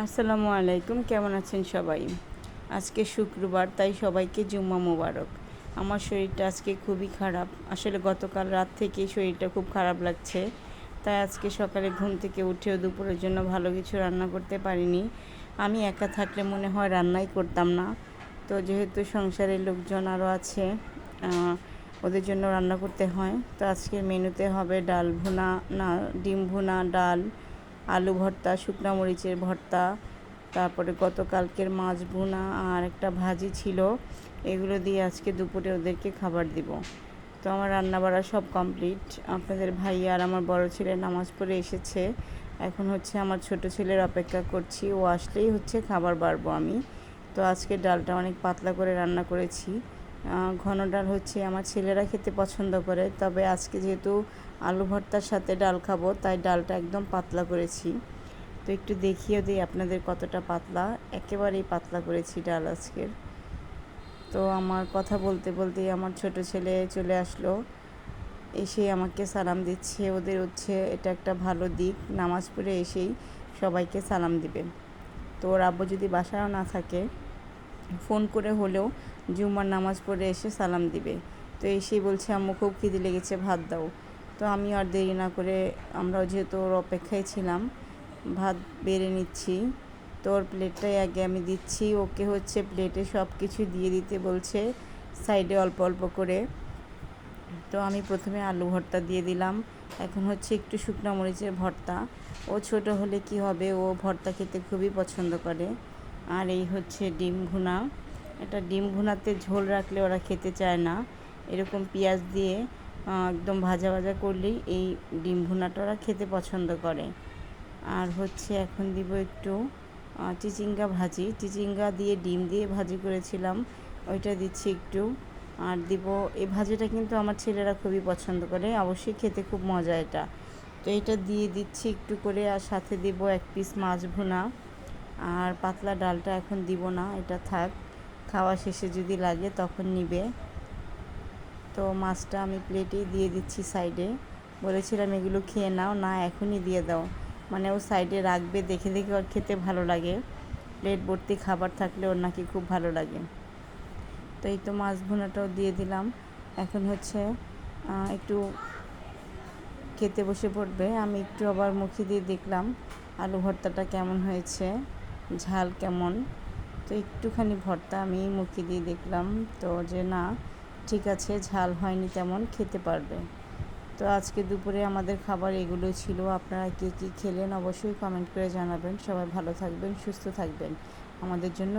আসসালামু আলাইকুম, কেমন আছেন সবাই? আজকে শুক্রবার, তাই সবাইকে জুম্মা মোবারক। আমার শরীরটা আজকে খুবই খারাপ। আসলে গতকাল রাত থেকেই শরীরটা খুব খারাপ লাগছে। তাই আজকে সকালে ঘুম থেকে উঠেও দুপুরের জন্য ভালো কিছু রান্না করতে পারিনি। আমি একা থাকলে মনে হয় রান্নাই করতাম না। তো যেহেতু সংসারের লোকজন আরও আছে ওদের জন্য রান্না করতে হয়। তো আজকের মেনুতে হবে ডাল ভুনা, না, ডিম ভুনা, ডাল আলু ভর্তা, শুকনো মরিচের ভর্তা, তারপরে গতকালকের মাছ ভুনা আর একটা ভাজি ছিল। এগুলো দিয়ে আজকে দুপুরে ওদেরকে খাবার দিব। তো আমার রান্না বাড়া সব কমপ্লিট। আপনাদের ভাই আর আমার বড় ছেলে নামাজ পড়ে এসেছে। এখন হচ্ছে আমার ছোট ছেলের অপেক্ষা করছি। ও আসলেই হচ্ছে খাবার বাড়বো আমি। তো আজকে ডালটা অনেক পাতলা করে রান্না করেছি। ঘন ডাল হচ্ছে, আমার ছেলেরা খেতে পছন্দ করে। তবে আজকে যেহেতু আলু ভর্তার সাথে ডাল খাব, তাই ডালটা একদম পাতলা করেছি। তো একটু দেখিয়ে দিই আপনাদের কতটা পাতলা, একেবারেই পাতলা করেছি ডাল আজকের। তো আমার কথা বলতে বলতেই আমার ছোট ছেলে চলে আসলো। এসে আমাকে সালাম দিচ্ছে, ওদের হচ্ছে এটা একটা ভালো দিক, নামাজ পড়ে এসেই সবাইকে সালাম দিবে। তো ওর আব্বু যদি বাসায়ও না থাকে, ফোন করে হলেও জুম্মার নামাজ পড়ে এসে সালাম দিবে। তো এসেই বলছে, আম্মু, খুব খিদে লেগেছে, ভাত দাও। তো আমি আর দেরি না করে, আমরাও যেহেতু ওর অপেক্ষায় ছিলাম, ভাত বেড়ে নিচ্ছি। তো ওর প্লেটটাই আগে আমি দিচ্ছি। ওকে হচ্ছে প্লেটে সব কিছু দিয়ে দিতে বলছে, সাইডে অল্প অল্প করে। তো আমি প্রথমে আলু ভর্তা দিয়ে দিলাম। এখন হচ্ছে একটু শুকনো মরিচের ভর্তা। ও ছোট হলে কি হবে? ও ভর্তা খেতে খুবই পছন্দ করে। আর এই হচ্ছে ডিম ভুনা। এটা ডিম ভুনাতে ঝোল রাখলে ওরা খেতে চায় না। এরকম পেঁয়াজ দিয়ে একদম ভাজা ভাজা করলেই এই ডিম ভুনাটা ওরা খেতে পছন্দ করে। আর হচ্ছে এখন দিব একটু চিচিঙ্গা ভাজি। চিচিঙ্গা দিয়ে ডিম দিয়ে ভাজি করেছিলাম, ওইটা দিচ্ছি একটু। আর দিব, এই ভাজিটা কিন্তু আমার ছেলেরা খুবই পছন্দ করে, অবশ্যই খেতে খুব মজা এটা। তো এটা দিয়ে দিচ্ছি একটু করে, আর সাথে দিব এক পিস মাছ ভুনা। আর পাতলা ডালটা এখন দিব না, এটা থাক। খাওয়া শেষে যদি লাগে তখন নিবে। তো মাছটা আমি প্লেটেই দিয়ে দিচ্ছি সাইডে বলেছিলাম এগুলো খেয়ে নাও, না এখনই দিয়ে দাও। মানে ও সাইডে রাখবে, দেখে দেখে ওর খেতে ভালো লাগে। প্লেট ভর্তি খাবার থাকলে ওর নাকি খুব ভালো লাগে। তো এই তো মাছ ভুনাটাও দিয়ে দিলাম। এখন হচ্ছে একটু খেতে বসে পড়বে। আমি একটু আবার মুখে দিয়ে দেখলাম আলু ভর্তাটা কেমন হয়েছে, ঝাল কেমন। তো একটুখানি ভর্তা আমি মুখে দিয়ে দেখলাম। তো যে না, ঠিক আছে, ঝাল হয়নি তেমন, খেতে পারবে। তো আজকে দুপুরে আমাদের খাবার এগুলো ছিল। আপনারা কে কী খেলেন অবশ্যই কমেন্ট করে জানাবেন। সবাই ভালো থাকবেন, সুস্থ থাকবেন। আমাদের জন্য